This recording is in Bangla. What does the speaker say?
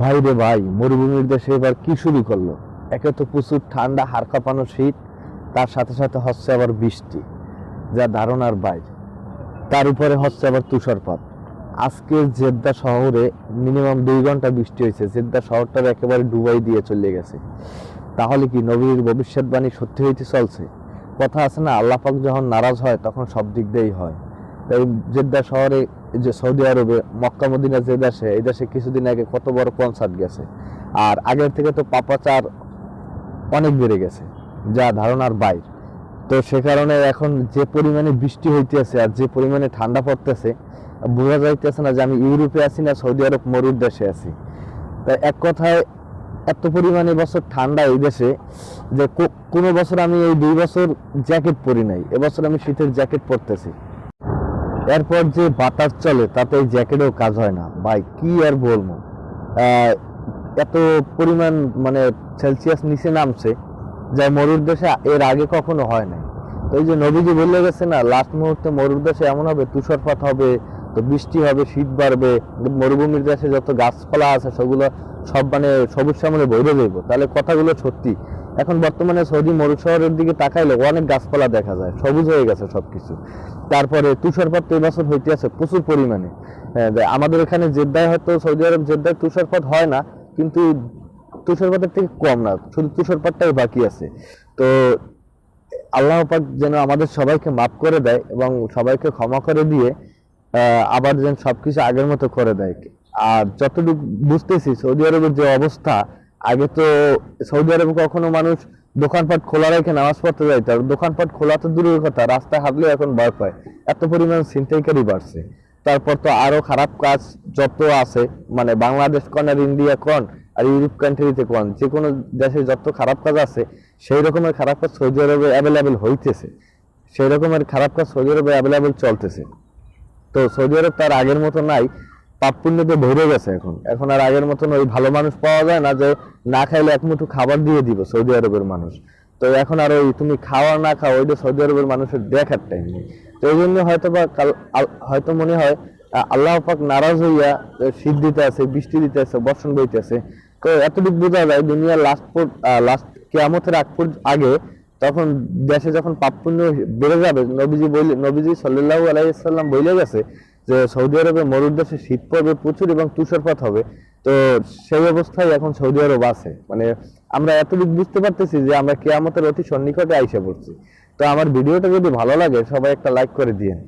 ভাই রে ভাই, মরুভূমির দেশে এবার কি শুরু করল? একে তো প্রচুর ঠান্ডা, হাড় কাঁপানো শীত, তার সাথে সাথে হচ্ছে আবার বৃষ্টি, যা ধারণার বাইরে। তার উপরে হচ্ছে আবার তুষারপাত। আজকে জেদ্দা শহরে মিনিমাম দুই ঘণ্টা বৃষ্টি হয়েছে, জেদ্দা শহরটার একেবারে ডুবাই দিয়ে চলে গেছে। তাহলে কি নবীর ভবিষ্যৎবাণী সত্যি হইতে চলছে? কথা আছে না আল্লাহ পাক যখন নারাজ হয়, তখন সব দিক দিয়েই হয়। তাই জেদ্দা শহরে যে সৌদি আরবে, মক্কা, মদিনা যে দেশে, এই দেশে কিছুদিন আগে কত বড় কনসার্ট গেছে। আর আগের থেকে তো পাপাচার অনেক বেড়ে গেছে, যা ধারণার বাইর। তো সে কারণে এখন যে পরিমাণে বৃষ্টি হইতেছে আর যে পরিমাণে ঠান্ডা পড়তেছে, বোঝা যাইতেছে না যে আমি ইউরোপে আছি না সৌদি আরব মরুর দেশে আছি। তাই এক কথায়, এত পরিমাণে বছর ঠান্ডা এই দেশে যে কোনো বছর আমি এই দুই বছর জ্যাকেট পরি নাই, এবছর আমি শীতের জ্যাকেট পরতেছি। এরপর যে বাতাস চলে, তাতে জ্যাকেটেও কাজ হয় না। ভাই, কি আর বলব? এত পরিমাণ মানে সেলসিয়াস নিচে নামছে, যা মরুর দেশে এর আগে কখনো হয় নাই। তো এই যে নবীজি বলে গেছে না লাস্ট মুহূর্তে মরুর দেশে এমন হবে, তুষারপাত হবে, তো বৃষ্টি হবে, শীত বাড়বে, মরুভূমির দেশে যত গাছপালা আছে, সেগুলো সব মানে সবুজ শ্যামলে ভরে যাইব। তাহলে কথাগুলো সত্যি। এখন বর্তমানে সৌদি মরু শহরের দিকে তাকাইলে অনেক গাছপালা দেখা যায়, সবুজ হয়ে গেছে সবকিছু। তারপরে তুষারপাত তো এবছর হইতে আছে প্রচুর পরিমাণে। আমাদের এখানে জেদ্দায় হয়তো সৌদি আরব জেদ্দায় তুষারপাত হয় না, কিন্তু তুষারপাতের থেকে কম না, শুধু তুষারপাতটাই বাকি আছে। তো আল্লাহ পাক যেন আমাদের সবাইকে মাফ করে দেয় এবং সবাইকে ক্ষমা করে দিয়ে আবার যেন সবকিছু আগের মতো করে দেয়। আর যতটুকু বুঝতেছি সৌদি আরবের যে অবস্থা আগে তো সৌদি আরবে কখনো মানুষ দোকানপাট খোলা রেখে নামাজ পড়তে যাইত, আর দোকানপাট খোলা তো দূরের কথা, রাস্তায় হাঁটলে এখন ভয় পায়। এত পরিমাণ ছিনতাইকারী বাড়ছে। তারপর তো আরও খারাপ কাজ যত আছে মানে বাংলাদেশ কন আর ইন্ডিয়া কন আর ইউরোপ কান্ট্রিতে কন যে কোনো দেশে যত খারাপ কাজ আছে, সেই রকমের খারাপ কাজ সৌদি আরবে অ্যাভেলেবেল হইতেছে। সেই রকমের খারাপ কাজ সৌদি আরবে অ্যাভেলেবেল চলতেছে। তো সৌদি আরব তার আগের মতো নাই। পাপ পুণ্যতে ভরে গেছে এখন। এখন আর আগের মতন ওই ভালো মানুষ পাওয়া যায় না যে না খাইলে এক মুঠো খাবার দিয়ে দিব সৌদি আরবের মানুষ। তো এখন আর ওই তুমি খাওয়া না খাও ওইটা সৌদি আরবের মানুষের দেখার টাইম নেই। তো এই জন্য হয়তো বা কাল হয়তো মনে হয় আল্লাহ পাক নারাজ হইয়া শীত দিতে আছে, বৃষ্টি দিতে আছে বর্ষণ বইতে আছে। তো এতটুকু বোঝা যায় দুনিয়ার লাস্ট লাস্ট কেয়ামতের আগ আগে তখন দেশে যখন পাপ পুণ্য বেড়ে যাবে, নবীজি বইলে, নবীজি সাল্লাল্লাহু আলাইহি সাল্লাম বইলে গেছে যে সৌদি আরবে মরুর দেশে শীত পড়বে প্রচুর এবং তুষারপাত হবে, তো সেই অবস্থায় এখন সৌদি আরব আছে। মানে আমরা এতটুকু বুঝতে পারতেছি যে আমরা কেয়ামতের অতি সন্নিকটে আইসা পড়ছি। তো আমার ভিডিওটা যদি ভালো লাগে, সবাই একটা লাইক করে দিয়েন।